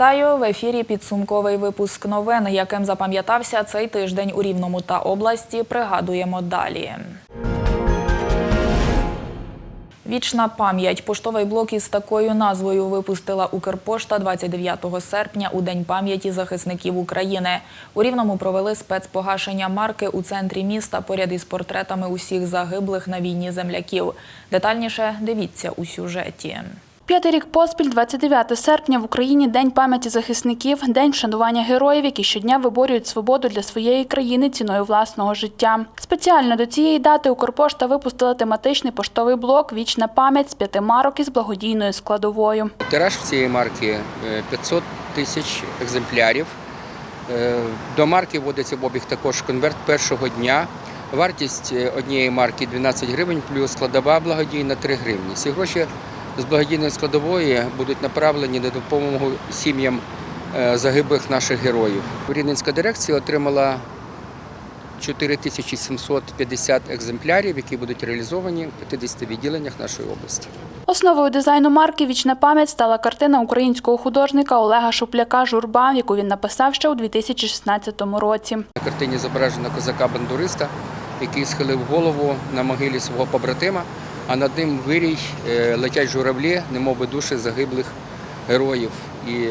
Вітаю в ефірі. Підсумковий випуск новин, яким запам'ятався цей тиждень у Рівному та області. Пригадуємо далі. Вічна пам'ять. Поштовий блок із такою назвою випустила Укрпошта 29 серпня у День пам'яті захисників України. У Рівному провели спецпогашення марки у центрі міста поряд із портретами усіх загиблих на війні земляків. Детальніше дивіться у сюжеті. П'ятий рік поспіль, 29 серпня, в Україні День пам'яті захисників, день вшанування героїв, які щодня виборюють свободу для своєї країни ціною власного життя. Спеціально до цієї дати Укрпошта випустила тематичний поштовий блок Вічна пам'ять з п'яти марок із благодійною складовою. Тираж в цієї марки е, 500 тисяч екземплярів. Е, До марки вводиться в обіг також конверт першого дня. Вартість е, однієї марки 12 гривень, плюс складова благодійна 3 гривні. Ці гроші з благодійної складової будуть направлені на допомогу сім'ям е, загиблих наших героїв. Рівненська дирекція отримала 4750 екземплярів, які будуть реалізовані в 50 відділеннях нашої області. Основою дизайну марки Вічна пам'ять стала картина українського художника Олега Шупляка Журба, яку він написав ще у 2016 році. На картині зображено козака-бандуриста, який схилив голову на могилі свого побратима, а над ним вирій е, летять журавлі, немоби душі загиблих героїв. І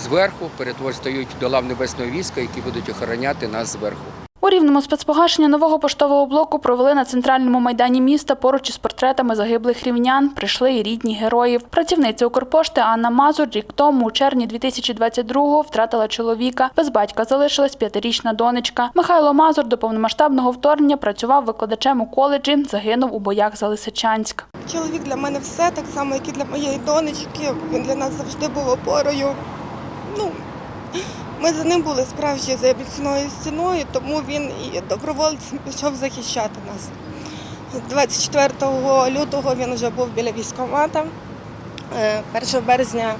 зверху перетвор до лав небесного війська, які будуть охороняти нас зверху. У рівному спецпогашення нового поштового блоку провели на центральному майдані міста поруч із портретами загиблих рівнян. Прийшли і рідні героїв. Працівниця Укрпошти Анна Мазур рік тому, у червні 2022-го, втратила чоловіка. Без батька залишилась п'ятирічна донечка. Михайло Мазур до повномасштабного вторгнення працював викладачем у коледжі. Загинув у боях за Лисичанськ. Чоловік для мене все, так само, як і для моєї донечки. Він для нас завжди був опорою. Ну, ми за ним були справжні за міцною стіною, тому він і добровольцем пішов захищати нас. 24 лютого він вже був біля військкомата. Е, 1 березня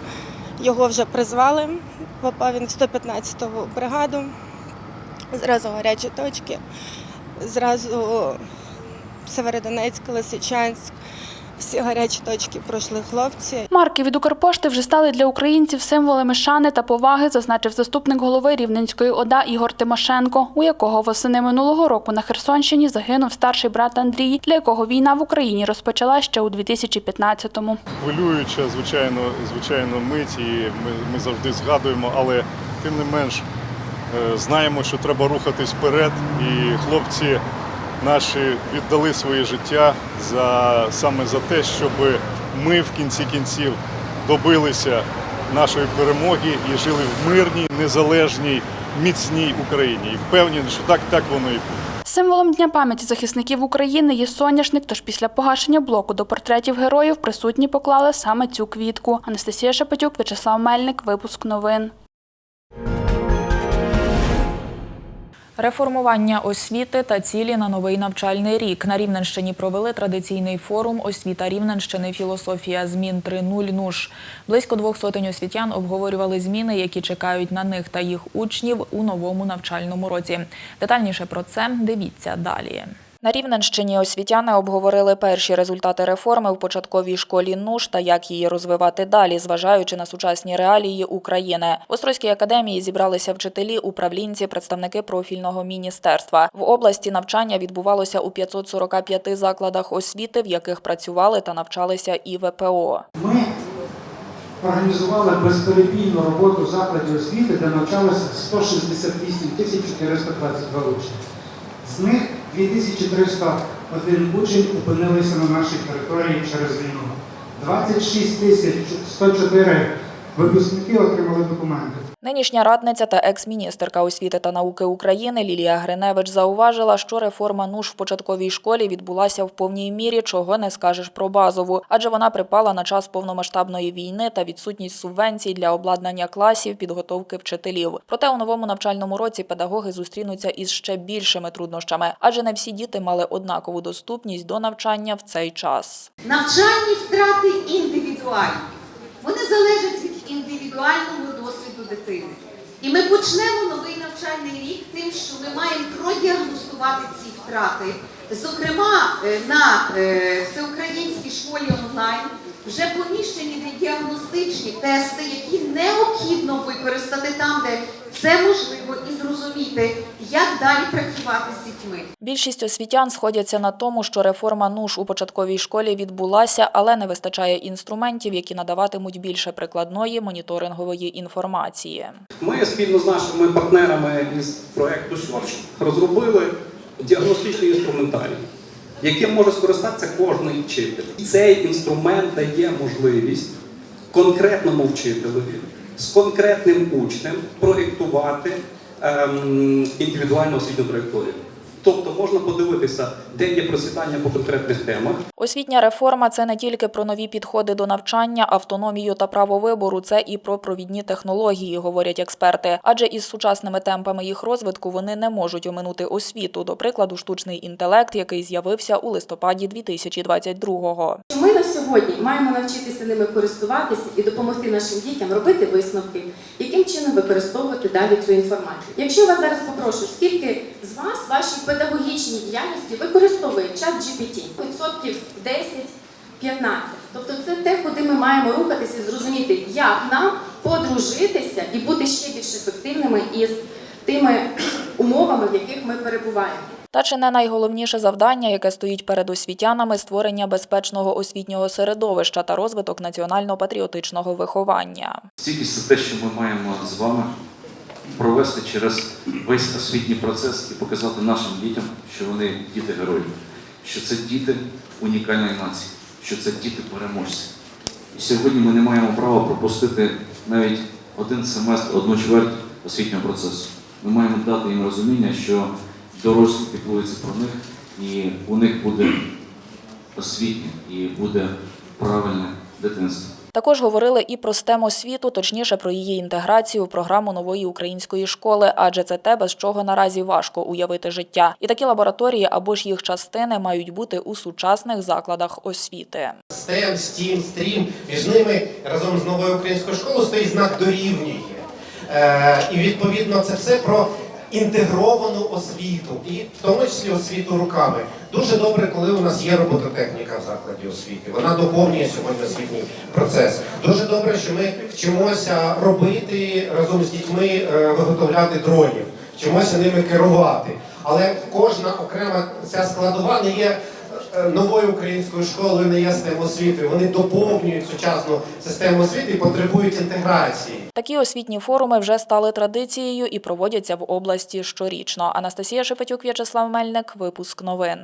його вже призвали. Попав він в 115-ту бригаду. Зразу гарячі точки, зразу Северодонецьк, Лисичанськ. Всі гарячі точки пройшли хлопці. Марки від Укрпошти вже стали для українців символами шани та поваги, зазначив заступник голови Рівненської ОДА Ігор Тимошенко, у якого восени минулого року на Херсонщині загинув старший брат Андрій, для якого війна в Україні розпочала ще у 2015-му. хвилююча, звичайно, звичайно, мить, і ми, ми завжди згадуємо, але тим не менш е, знаємо, що треба рухатись вперед, і хлопці наші віддали своє життя за саме за те, щоб ми в кінці кінців добилися нашої перемоги і жили в мирній, незалежній, міцній Україні. І впевнений, що так, так воно і буде. Символом Дня пам'яті захисників України є соняшник, тож після погашення блоку до портретів героїв присутні поклали саме цю квітку. Анастасія Шепетюк, В'ячеслав Мельник, випуск новин. Реформування освіти та цілі на новий навчальний рік. На Рівненщині провели традиційний форум «Освіта Рівненщини. Філософія змін 3.0 НУШ». Близько двох сотень освітян обговорювали зміни, які чекають на них та їх учнів у новому навчальному році. Детальніше про це дивіться далі. На Рівненщині освітяни обговорили перші результати реформи в початковій школі НУШ та як її розвивати далі, зважаючи на сучасні реалії України. В Острозькій академії зібралися вчителі, управлінці, представники профільного міністерства. В області навчання відбувалося у 545 закладах освіти, в яких працювали та навчалися і ВПО. Ми організували безперебійну роботу закладів освіти, де навчалося 168 тисяч 422 учні. З них 2301 учень опинилися на нашій території через війну. 26 тисяч 104 випускники отримали документи. Нинішня радниця та екс-міністерка освіти та науки України Лілія Гриневич зауважила, що реформа НУШ в початковій школі відбулася в повній мірі, чого не скажеш про базову, адже вона припала на час повномасштабної війни та відсутність субвенцій для обладнання класів, підготовки вчителів. Проте у новому навчальному році педагоги зустрінуться із ще більшими труднощами, адже не всі діти мали однакову доступність до навчання в цей час. Навчальні втрати індивідуальні. Вони залежать від індивідуального дитини. І ми почнемо новий навчальний рік тим, що ми маємо продіагностувати ці втрати. Зокрема, е, на е, всеукраїнській школі онлайн вже поміщені діагностичні тести, які необхідно використати там, де це можливо, і зрозуміти, як далі працювати з дітьми. Більшість освітян сходяться на тому, що реформа НУШ у початковій школі відбулася, але не вистачає інструментів, які надаватимуть більше прикладної моніторингової інформації. Ми спільно з нашими партнерами із проекту Search розробили діагностичний інструментарій, яким може скористатися кожний вчитель. І Цей інструмент дає можливість конкретному вчителеві з конкретним учнем проєктувати ем, індивідуальну освітню траєкторію. Тобто можна подивитися, де є процвітання по конкретних темах, Освітня реформа це не тільки про нові підходи до навчання, автономію та право вибору, це і про провідні технології, говорять експерти. Адже із сучасними темпами їх розвитку вони не можуть оминути освіту. До прикладу, штучний інтелект, який з'явився у листопаді 2022-го. Ми на сьогодні маємо навчитися ними користуватися і допомогти нашим дітям робити висновки, яким чином використовувати далі цю інформацію. Якщо вас зараз попрошу, скільки з вас в вашій педагогічній діяльності використовує чат GPT? Відсотків 10-15. Тобто це те, куди ми маємо рухатися і зрозуміти, як нам подружитися і бути ще більш ефективними із тими умовами, в яких ми перебуваємо. Та чи не найголовніше завдання, яке стоїть перед освітянами створення безпечного освітнього середовища та розвиток національно-патріотичного виховання. Стійкість це те, що ми маємо з вами провести через весь освітній процес і показати нашим дітям, що вони діти герої, що це діти унікальної нації, що це діти переможці. І сьогодні ми не маємо права пропустити навіть один семестр, одну чверть освітнього процесу. Ми маємо дати їм розуміння, що дорослі піклуються про них, і у них буде освітнє і буде правильне дитинство. Також говорили і про STEM освіту, точніше про її інтеграцію в програму нової української школи, адже це те, без чого наразі важко уявити життя. І такі лабораторії або ж їх частини мають бути у сучасних закладах освіти. STEM, STEAM, STREAM, між ними разом з новою українською школою стоїть знак дорівнює. Е, і відповідно це все про інтегровану освіту, і в тому числі освіту руками. Дуже добре, коли у нас є робототехніка в закладі освіти. Вона доповнює сьогодні освітній процес. Дуже добре, що ми вчимося робити разом з дітьми, е, виготовляти дронів, вчимося ними керувати. Але кожна окрема ця складова не є новою українською школою, не є STEM освіти. Вони доповнюють сучасну систему освіти і потребують інтеграції. Такі освітні форуми вже стали традицією і проводяться в області щорічно. Анастасія Шепетюк, В'ячеслав Мельник, випуск новин.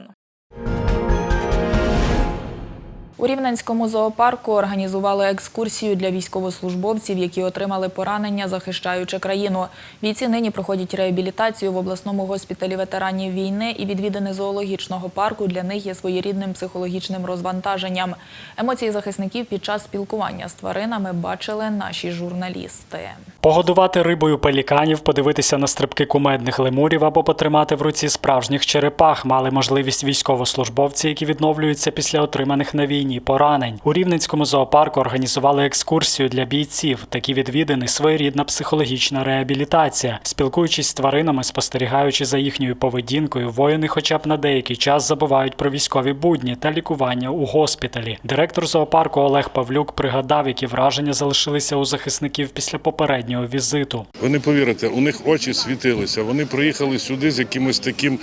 У Рівненському зоопарку організували екскурсію для військовослужбовців, які отримали поранення, захищаючи країну. Бійці нині проходять реабілітацію в обласному госпіталі ветеранів війни і відвідини зоологічного парку для них є своєрідним психологічним розвантаженням. Емоції захисників під час спілкування з тваринами бачили наші журналісти. Погодувати рибою пеліканів, подивитися на стрибки кумедних лемурів або потримати в руці справжніх черепах мали можливість військовослужбовці, які відновлюються після отриманих на війні поранень. У Рівненському зоопарку організували екскурсію для бійців. Такі відвідини своєрідна психологічна реабілітація. Спілкуючись з тваринами, спостерігаючи за їхньою поведінкою, воїни, хоча б на деякий час забувають про військові будні та лікування у госпіталі. Директор зоопарку Олег Павлюк пригадав, які враження залишилися у захисників після попереднього візиту. Ви не повірите, у них очі світилися. Вони приїхали сюди з якимось таким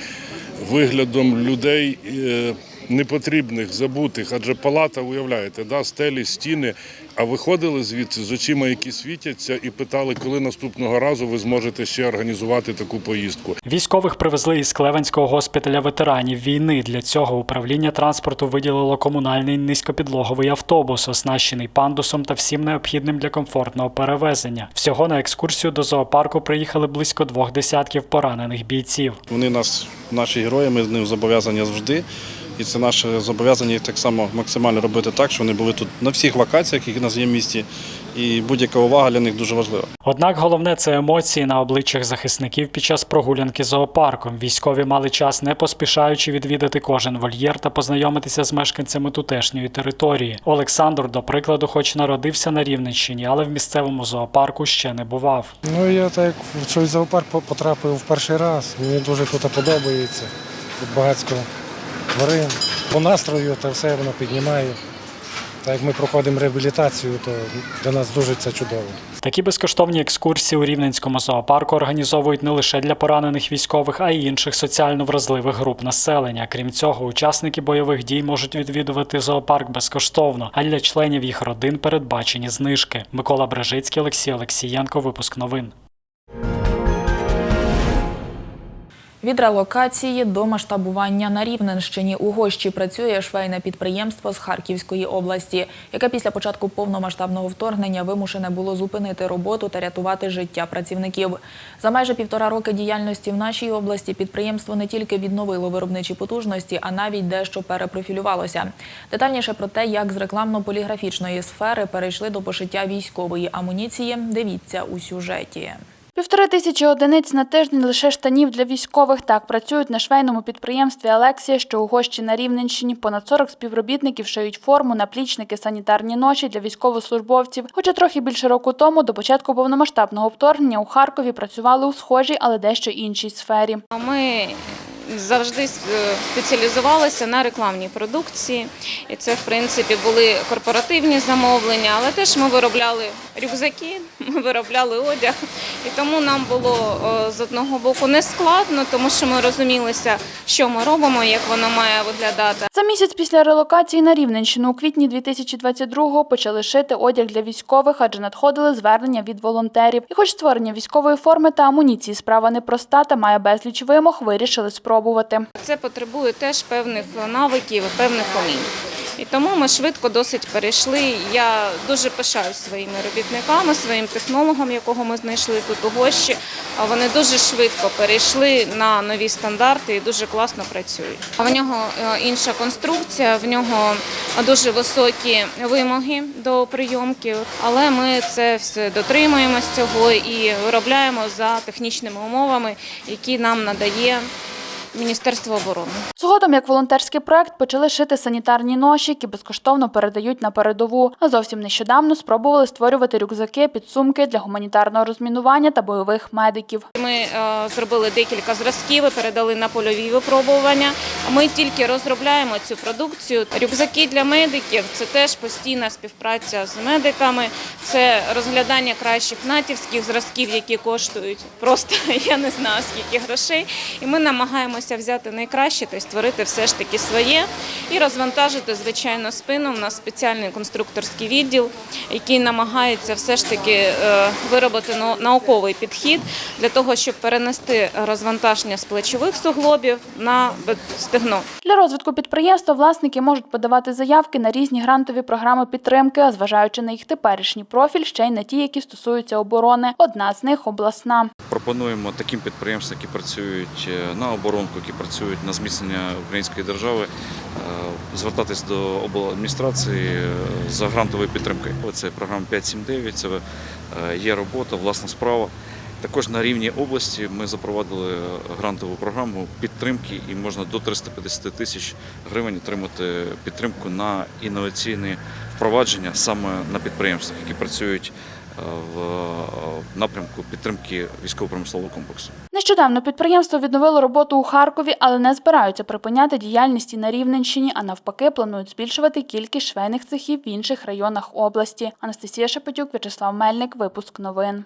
виглядом людей е, непотрібних, забутих. Адже палата, уявляєте, да, стелі, стіни. А виходили звідси з очима, які світяться, і питали, коли наступного разу ви зможете ще організувати таку поїздку. Військових привезли із Клевенського госпіталя ветеранів війни. Для цього управління транспорту виділило комунальний низькопідлоговий автобус, оснащений пандусом та всім необхідним для комфортного перевезення. Всього на екскурсію до зоопарку приїхали близько двох десятків поранених бійців. Вони нас, наші герої, ми з ним зобов'язані завжди. І це наше зобов'язання їх так само максимально робити так, що вони були тут на всіх локаціях, які в нас є в місті. І будь-яка увага для них дуже важлива. Однак головне це емоції на обличчях захисників під час прогулянки зоопарком. Військові мали час, не поспішаючи відвідати кожен вольєр та познайомитися з мешканцями тутешньої території. Олександр, до прикладу, хоч народився на Рівненщині, але в місцевому зоопарку ще не бував. Ну я так в цей зоопарк потрапив в перший раз. Мені дуже тут подобається. Тут багатько тварин. По настрою та все воно піднімає. Так як ми проходимо реабілітацію, то для нас дуже це чудово. Такі безкоштовні екскурсії у Рівненському зоопарку організовують не лише для поранених військових, а й інших соціально вразливих груп населення. Крім цього, учасники бойових дій можуть відвідувати зоопарк безкоштовно, а для членів їх родин передбачені знижки. Микола Брежицький, Олексій Олексієнко. Випуск новин. Від релокації до масштабування на Рівненщині у Гощі працює швейне підприємство з Харківської області, яке після початку повномасштабного вторгнення вимушене було зупинити роботу та рятувати життя працівників. За майже півтора роки діяльності в нашій області підприємство не тільки відновило виробничі потужності, а навіть дещо перепрофілювалося. Детальніше про те, як з рекламно-поліграфічної сфери перейшли до пошиття військової амуніції, дивіться у сюжеті. Півтори тисячі одиниць на тиждень лише штанів для військових. Так працюють на швейному підприємстві Алексія, що у Гощі на Рівненщині. Понад 40 співробітників шиють форму, наплічники, санітарні ночі для військовослужбовців. Хоча трохи більше року тому, до початку повномасштабного вторгнення, у Харкові працювали у схожій, але дещо іншій сфері. Ми завжди е, спеціалізувалися на рекламній продукції, і це, в принципі, були корпоративні замовлення, але теж ми виробляли рюкзаки, ми виробляли одяг, і тому нам було е, з одного боку не складно, тому що ми розумілися, що ми робимо, як воно має виглядати. За місяць після релокації на Рівненщину у квітні 2022-го почали шити одяг для військових, адже надходили звернення від волонтерів. І хоч створення військової форми та амуніції справа непроста та має безліч вимог, вирішили спробувати. Це потребує теж певних навиків, певних умінь. І тому ми швидко досить перейшли. Я дуже пишаюсь своїми робітниками, своїм технологом, якого ми знайшли тут у Гощі. Вони дуже швидко перейшли на нові стандарти і дуже класно працюють. В нього е, інша конструкція, в нього дуже високі вимоги до прийомки, але ми це все дотримуємось цього і виробляємо за технічними умовами, які нам надає Міністерство оборони. Згодом, як волонтерський проект, почали шити санітарні ноші, які безкоштовно передають на передову. А зовсім нещодавно спробували створювати рюкзаки, підсумки для гуманітарного розмінування та бойових медиків. Ми е, зробили декілька зразків і передали на польові випробування. Ми тільки розробляємо цю продукцію. Рюкзаки для медиків це теж постійна співпраця з медиками, це розглядання кращих натівських зразків, які коштують просто я не знаю скільки грошей. І ми намагаємося взяти найкраще та й створити все ж таки своє і розвантажити звичайно спину. У нас спеціальний конструкторський відділ, який намагається все ж таки е, виробити науковий підхід для того, щоб перенести розвантаження з плечових суглобів на стегно. Для розвитку підприємства власники можуть подавати заявки на різні грантові програми підтримки, а зважаючи на їх теперішній профіль, ще й на ті, які стосуються оборони. Одна з них обласна. Пропонуємо таким підприємствам, які працюють е, на оборонку, які працюють на зміцнення української держави, е, звертатись до обладміністрації е, за грантовою підтримкою. Це програма 579, це е, є робота, власна справа. Також на рівні області ми запровадили грантову програму підтримки і можна до 350 тисяч гривень отримати підтримку на інноваційні впровадження саме на підприємствах, які працюють в е, напрямку підтримки військово-промислового комплексу. Нещодавно підприємство відновило роботу у Харкові, але не збираються припиняти діяльність на Рівненщині, а навпаки, планують збільшувати кількість швейних цехів в інших районах області. Анастасія Шепетюк, В'ячеслав Мельник. Випуск новин.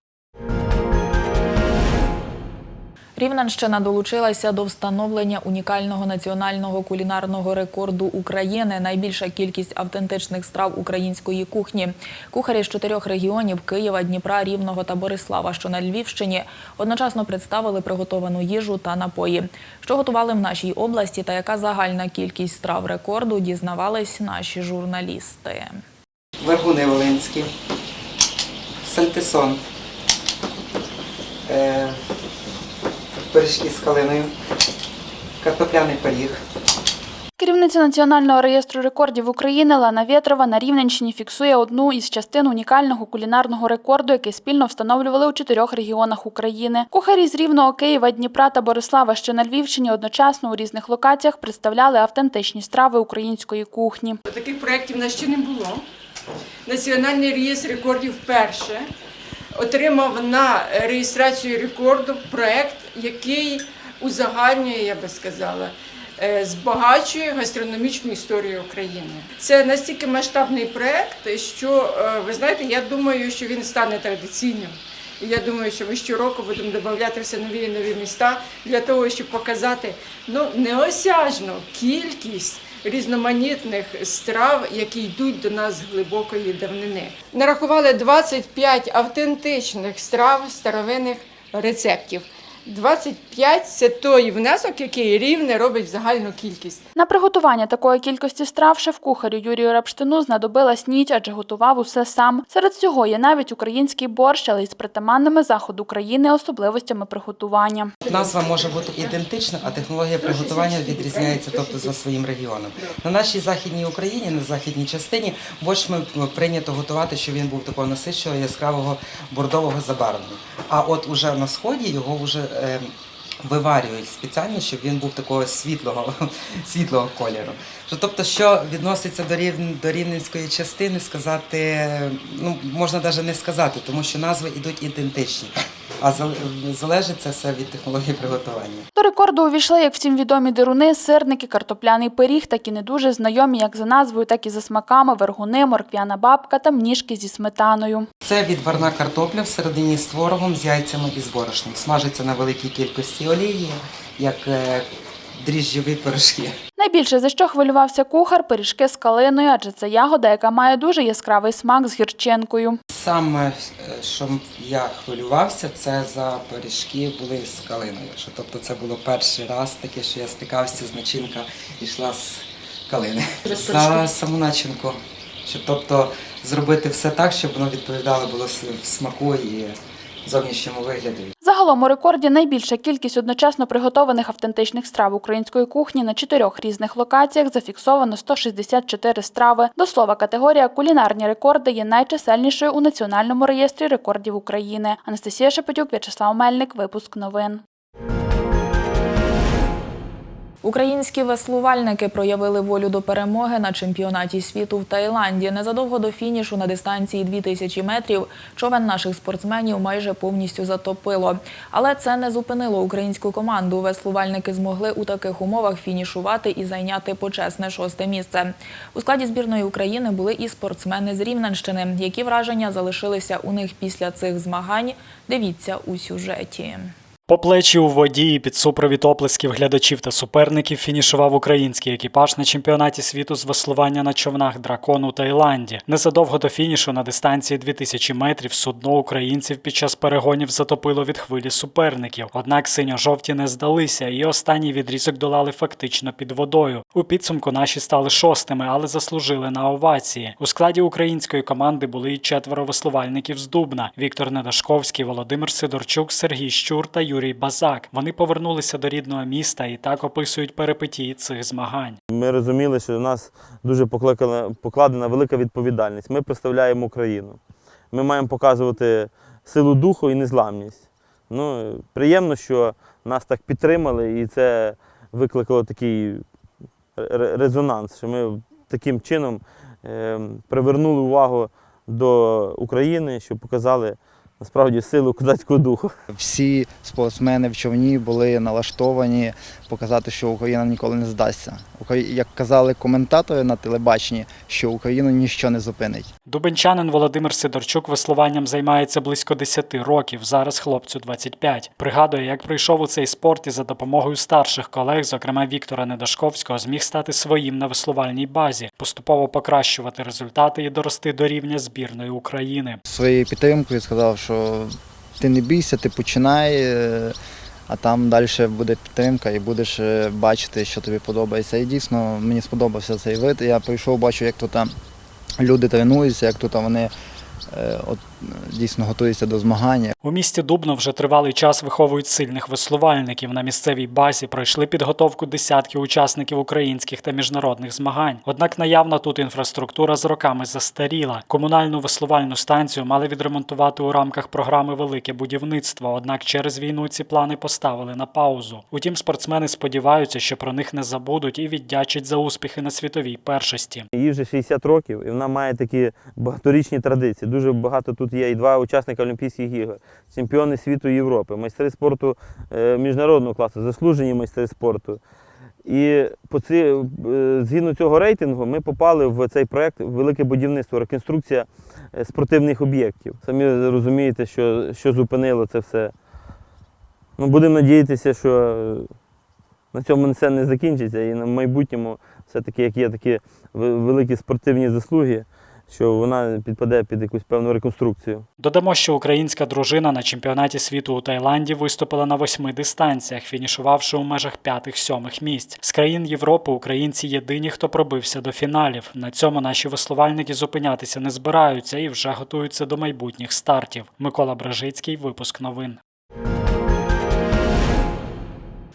Рівненщина долучилася до встановлення унікального національного кулінарного рекорду України. Найбільша кількість автентичних страв української кухні. Кухарі з чотирьох регіонів Києва, Дніпра, Рівного та Борислава, що на Львівщині, одночасно представили приготовану їжу та напої. Що готували в нашій області та яка загальна кількість страв рекорду, дізнавались наші журналісти. Варгуни Волинські, сальтисон, е, пиріжки з калиною, картопляний пиріг. Керівниця Національного реєстру рекордів України Лана Вєтрова на Рівненщині фіксує одну із частин унікального кулінарного рекорду, який спільно встановлювали у чотирьох регіонах України. Кухарі з Рівного, Києва, Дніпра та Борислава, що на Львівщині, одночасно у різних локаціях представляли автентичні страви української кухні. Таких проєктів в нас ще не було. Національний реєстр рекордів вперше отримав на реєстрацію рекорду проєкт, який узагальнює, я би сказала, е, збагачує гастрономічну історію України. Це настільки масштабний проект, що е, ви знаєте, я думаю, що він стане традиційним. І я думаю, що ми щороку будемо додати все нові і нові міста для того, щоб показати ну, неосяжну кількість різноманітних страв, які йдуть до нас з глибокої давнини. Нарахували 25 автентичних страв старовинних рецептів. 25 – це той внесок, який рівне робить в загальну кількість. На приготування такої кількості страв шеф-кухарю Юрію Рапштину знадобилась ніч, адже готував усе сам. Серед цього є навіть український борщ, але із притаманними заходу України особливостями приготування. Назва може бути ідентична, а технологія приготування відрізняється, тобто за своїм регіоном. На нашій західній Україні, на західній частині, борщ ми прийнято готувати, щоб він був такого насиченого, яскравого бордового забарвлення. А от уже на сході його вже виварюють спеціально, щоб він був такого світлого, світлого кольору. Що, Тобто, що відноситься до рів, до рівненської частини, сказати ну можна навіть не сказати, тому що назви йдуть ідентичні. А залежить це все від технології приготування. До рекорду увійшли як всім відомі дируни, сирники, картопляний пиріг, так і не дуже знайомі як за назвою, так і за смаками, вергуни, морквяна бабка та мніжки зі сметаною. Це відварна картопля всередині з творогом, з яйцями і з борошном. Смажиться на великій кількості олії, як е, дріжджові пирожки. Найбільше за що хвилювався кухар пиріжки з калиною, адже це ягода, яка має дуже яскравий смак з гірчинкою. Саме, е, що я хвилювався, це за пиріжки були з калиною. Тобто це було перший раз таке, що я стикався з начинка і йшла з калини. За саму начинку. Щоб, тобто зробити все так, щоб воно відповідало було в смаку і зовнішньому вигляду. Загалом у рекорді найбільша кількість одночасно приготованих автентичних страв української кухні на чотирьох різних локаціях зафіксовано 164 страви. До слова, категорія кулінарні рекорди є найчисельнішою у національному реєстрі рекордів України. Анастасія Шепетюк, В'ячеслав Мельник. Випуск новин. Українські веслувальники проявили волю до перемоги на чемпіонаті світу в Таїланді. Незадовго до фінішу на дистанції 2000 метрів човен наших спортсменів майже повністю затопило. Але це не зупинило українську команду. Веслувальники змогли у таких умовах фінішувати і зайняти почесне шосте місце. У складі збірної України були і спортсмени з Рівненщини. Які враження залишилися у них після цих змагань? Дивіться у сюжеті. По плечі у воді і під супровід оплесків глядачів та суперників фінішував український екіпаж на чемпіонаті світу з веслування на човнах дракон у Таїланді. Незадовго до фінішу на дистанції 2000 метрів судно українців під час перегонів затопило від хвилі суперників. Однак синьо-жовті не здалися, і останній відрізок долали фактично під водою. У підсумку наші стали шостими, але заслужили на овації. У складі української команди були і четверо веслувальників з Дубна: Віктор Недашковський, Володимир Сидорчук, Сергій Щур та Юрій Базак. Вони повернулися до рідного міста і так описують перипетії цих змагань. Ми розуміли, що у нас дуже покликана- покладена велика відповідальність. Ми представляємо Україну. Ми маємо показувати силу духу і незламність. Ну, приємно, що нас так підтримали, і це викликало такий ре- резонанс, що ми таким чином е, привернули увагу до України, що показали насправді силу козацького духу. Всі спортсмени в човні були налаштовані показати, що Україна ніколи не здасться. Як казали коментатори на телебаченні, що Україну ніщо не зупинить. Дубенчанин Володимир Сидорчук веслуванням займається близько 10 років. Зараз хлопцю 25. Пригадує, як прийшов у цей спорт і за допомогою старших колег, зокрема Віктора Недашковського, зміг стати своїм на веслувальній базі, поступово покращувати результати і дорости до рівня збірної України. Своєю підтримкою сказав, що ти не бійся, ти починай, е, а там далі буде підтримка і будеш е, бачити, що тобі подобається. І дійсно мені сподобався цей вид. Я прийшов, бачу, як тут люди тренуються, як тут вони е, от, дійсно готуються до змагання. У місті Дубно вже тривалий час виховують сильних веслувальників. На місцевій базі пройшли підготовку десятки учасників українських та міжнародних змагань. Однак наявна тут інфраструктура з роками застаріла. Комунальну веслувальну станцію мали відремонтувати у рамках програми Велике будівництво. Однак через війну ці плани поставили на паузу. Утім, спортсмени сподіваються, що про них не забудуть і віддячать за успіхи на світовій першості. Їй вже 60 років, і вона має такі багаторічні традиції. Дуже багато тут є і два учасника Олімпійських ігор, чемпіони світу Європи, майстри спорту е, міжнародного класу, заслужені майстри спорту. І по ці, е, згідно цього рейтингу ми попали в цей проект Велике будівництво, реконструкція е, спортивних об'єктів. Самі розумієте, що, що зупинило це все. Ну, будемо надіятися, що на цьому все не закінчиться і на майбутньому все-таки, як є такі великі спортивні заслуги, що вона підпаде під якусь певну реконструкцію. Додамо, що українська дружина на чемпіонаті світу у Таїланді виступила на восьми дистанціях, фінішувавши у межах п'ятих-сьомих місць. З країн Європи українці єдині, хто пробився до фіналів. На цьому наші веслувальники зупинятися не збираються і вже готуються до майбутніх стартів. Микола Бражицький, випуск новин.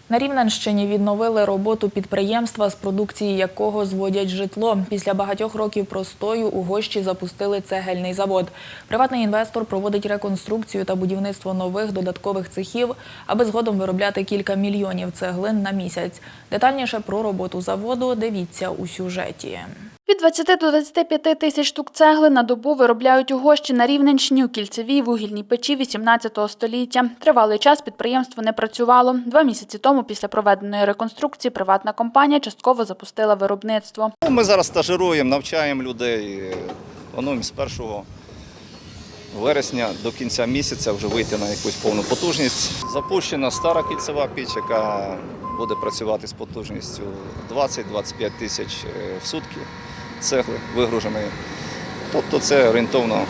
На Рівненщині відновили роботу підприємства, з продукції якого зводять житло. Після багатьох років простою у Гощі запустили цегельний завод. Приватний інвестор проводить реконструкцію та будівництво нових додаткових цехів, аби згодом виробляти кілька мільйонів цеглин на місяць. Детальніше про роботу заводу дивіться у сюжеті. Від 20 до 25 тисяч штук цегли на добу виробляють у Гощі на Рівненщині у кільцевій вугільній печі 18 століття. Тривалий час підприємство не працювало. Два місяці тому, після проведеної реконструкції, приватна компанія частково запустила виробництво. Ну, Ми зараз стажируємо, навчаємо людей. Плануємо з 1 вересня до кінця місяця вже вийти на якусь повну потужність. Запущена стара кільцева піч, яка буде працювати з потужністю 20-25 тисяч е, в сутки цегли вигруженої. Тобто це орієнтовно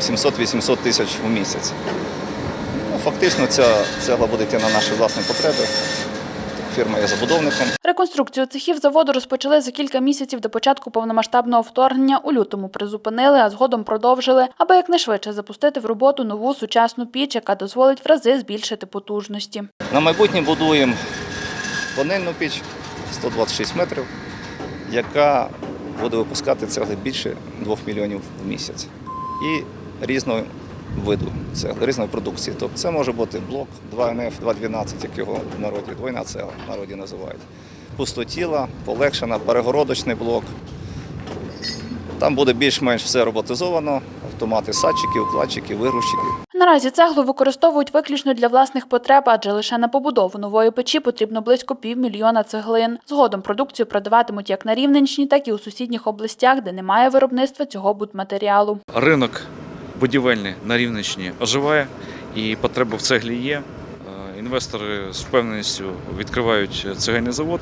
700-800 тисяч у місяць. Ну, фактично ця цегла буде йти на наші власні потреби. Фірма є забудовником. Реконструкцію цехів заводу розпочали за кілька місяців до початку повномасштабного вторгнення. У лютому призупинили, а згодом продовжили, аби якнайшвидше запустити в роботу нову сучасну піч, яка дозволить в рази збільшити потужності. На майбутнє будуємо панельну піч 126 метрів, яка буде випускати цегли більше 2 мільйонів в місяць. І різного виду цегли, різної продукції. Тобто це може бути блок 2НФ, 212, як його в народі, двойна цегла в народі називають. Пустотіла, полегшена, перегородочний блок. Там буде більш-менш все роботизовано, автомати садчиків, кладчиків, вигрузчиків. Наразі цеглу використовують виключно для власних потреб, адже лише на побудову нової печі потрібно близько півмільйона цеглин. Згодом продукцію продаватимуть як на Рівненщині, так і у сусідніх областях, де немає виробництва цього будматеріалу. Ринок будівельний на Рівненщині оживає і потреба в цеглі є. Інвестори з впевненістю відкривають цегельний завод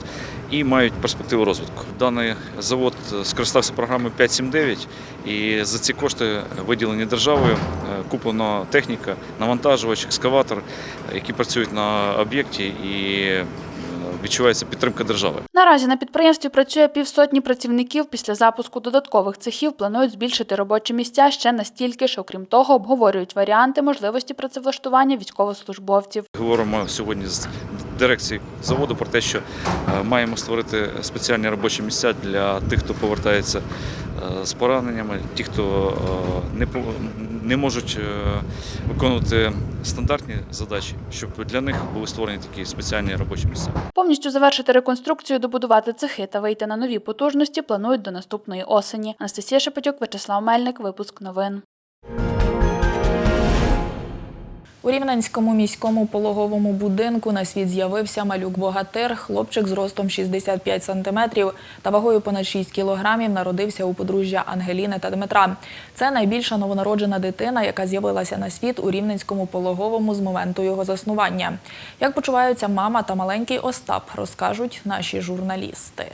і мають перспективу розвитку. Даний завод скористався програмою 579 і за ці кошти виділені державою, е, куплено техніка, навантажувач, екскаватор, які працюють на об'єкті і відчувається підтримка держави. Наразі на підприємстві працює півсотні працівників. Після запуску додаткових цехів планують збільшити робочі місця ще настільки що Окрім того, обговорюють варіанти можливості працевлаштування військовослужбовців. Говоримо сьогодні з дирекцією заводу про те, що е, маємо створити спеціальні робочі місця для тих, хто повертається е, з пораненнями, ті, хто е, не не можуть виконувати стандартні задачі, щоб для них були створені такі спеціальні робочі місця. Повністю завершити реконструкцію, добудувати цехи та вийти на нові потужності планують до наступної осені. Анастасія Шепетюк, Вячеслав Мельник, випуск новин. У Рівненському міському пологовому будинку на світ з'явився малюк-богатир. Хлопчик з ростом 65 сантиметрів та вагою понад 6 кілограмів народився у подружжя Ангеліни та Дмитра. Це найбільша новонароджена дитина, яка з'явилася на світ у Рівненському пологовому з моменту його заснування. Як почуваються мама та маленький Остап, розкажуть наші журналісти.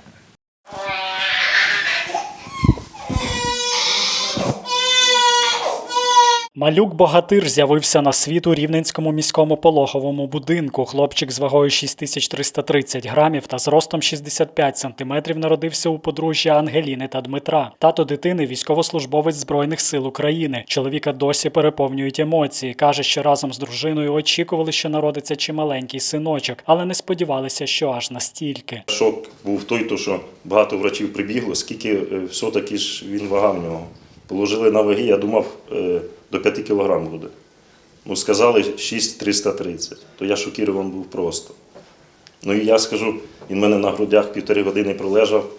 Малюк Богатир з'явився на світ у Рівненському міському пологовому будинку. Хлопчик з вагою 6330 грамів та зростом 65 сантиметрів народився у подружжя Ангеліни та Дмитра. Тато дитини військовослужбовець Збройних сил України. Чоловіка досі переповнюють емоції. Каже, що разом з дружиною очікували, що народиться чималенький синочок, але не сподівалися, що аж настільки. Шок був той, то, що багато врачів прибігло, скільки е, все-таки ж він вага в нього. Положили на ваги, я думав, е, до 5 кг буде. Ну, сказали 6,330. То я шокірований був просто. Ну і я скажу, він мене на грудях півтори години пролежав,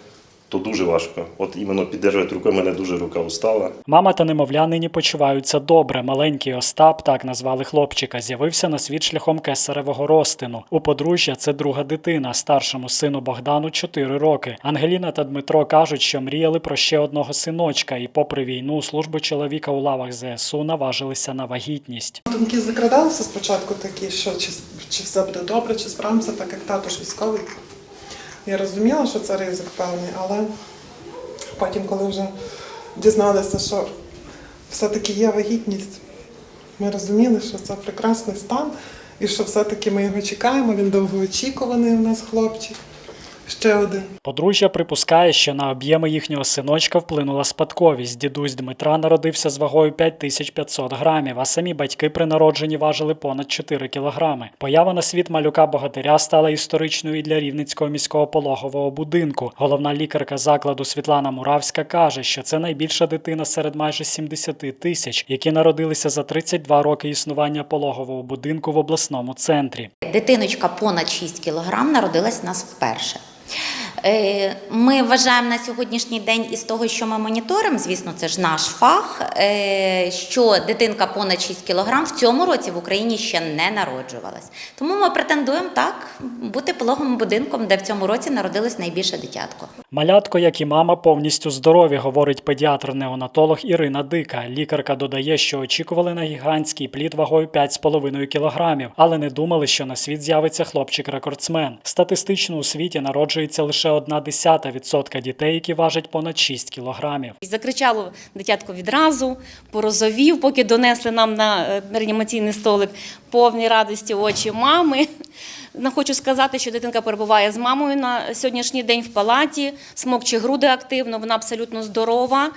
то дуже важко. От іменно підтримувати рукою, мене дуже рука устала. Мама та немовля нині почуваються добре. Маленький Остап, так назвали хлопчика, з'явився на світ шляхом кесаревого розтину. У подружжя це друга дитина, старшому сину Богдану 4 роки. Ангеліна та Дмитро кажуть, що мріяли про ще одного синочка, і, попри війну, службу чоловіка у лавах ЗСУ наважилися на вагітність. Думки закрадалися спочатку такі, що чи, чи все буде добре, чи справимося, так як тато ж військовий. Я розуміла, що це ризик певний, але потім, коли вже дізналися, що все-таки є вагітність, ми розуміли, що це прекрасний стан і що все-таки ми його чекаємо. Він довгоочікуваний у нас хлопчик. Ще один. Подружжя припускає, що на об'єми їхнього синочка вплинула спадковість. Дідусь Дмитра народився з вагою 5500 грамів, а самі батьки при народженні важили понад 4 кілограми. Поява на світ малюка богатиря стала історичною і для Рівненського міського пологового будинку. Головна лікарка закладу Світлана Муравська каже, що це найбільша дитина серед майже 70 тисяч, які народилися за 32 роки існування пологового будинку в обласному центрі. Дитиночка понад 6 кілограм народилась у нас вперше. Yeah. Ми вважаємо на сьогоднішній день із того, що ми моніторимо, звісно, це ж наш фах, е, що дитинка понад 6 кілограм в цьому році в Україні ще не народжувалась. Тому ми претендуємо так бути пологовим будинком, де в цьому році народилось найбільше дитятко. Малятко, як і мама, повністю здорові, говорить педіатр-неонатолог Ірина Дика. Лікарка додає, що очікували на гігантський плід вагою 5,5 кілограмів, але не думали, що на світ з'явиться хлопчик-рекордсмен. Статистично у світі народжується лише одна десята відсотка дітей, які важать понад 6 кілограмів. І Закричало дитятко відразу, порозовів, поки донесли нам на е, реанімаційний столик повні радості очі мами. Ну, Хочу сказати, що дитинка перебуває з мамою на сьогоднішній день в палаті, смокче груди активно, вона абсолютно здорова,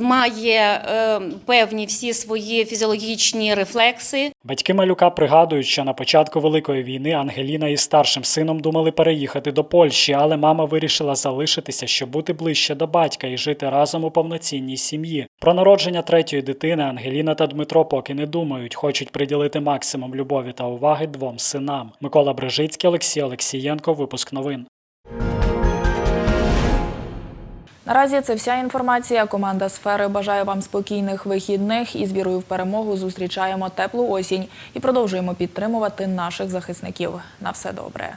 має е, певні всі свої фізіологічні рефлекси. Батьки малюка пригадують, що на початку великої війни Ангеліна із старшим сином думали переїхати до Польщі, але мама вирішила залишитися, щоб бути ближче до батька і жити разом у повноцінній сім'ї. Про народження третьої дитини Ангеліна та Дмитро поки не думають, хочуть приділити максимум любові та уваги двом синам. Микола Брижицький, Олексій Олексієнко. Випуск новин. Наразі це вся інформація. Команда сфери бажає вам спокійних вихідних і з вірою в перемогу зустрічаємо теплу осінь і продовжуємо підтримувати наших захисників. На все добре.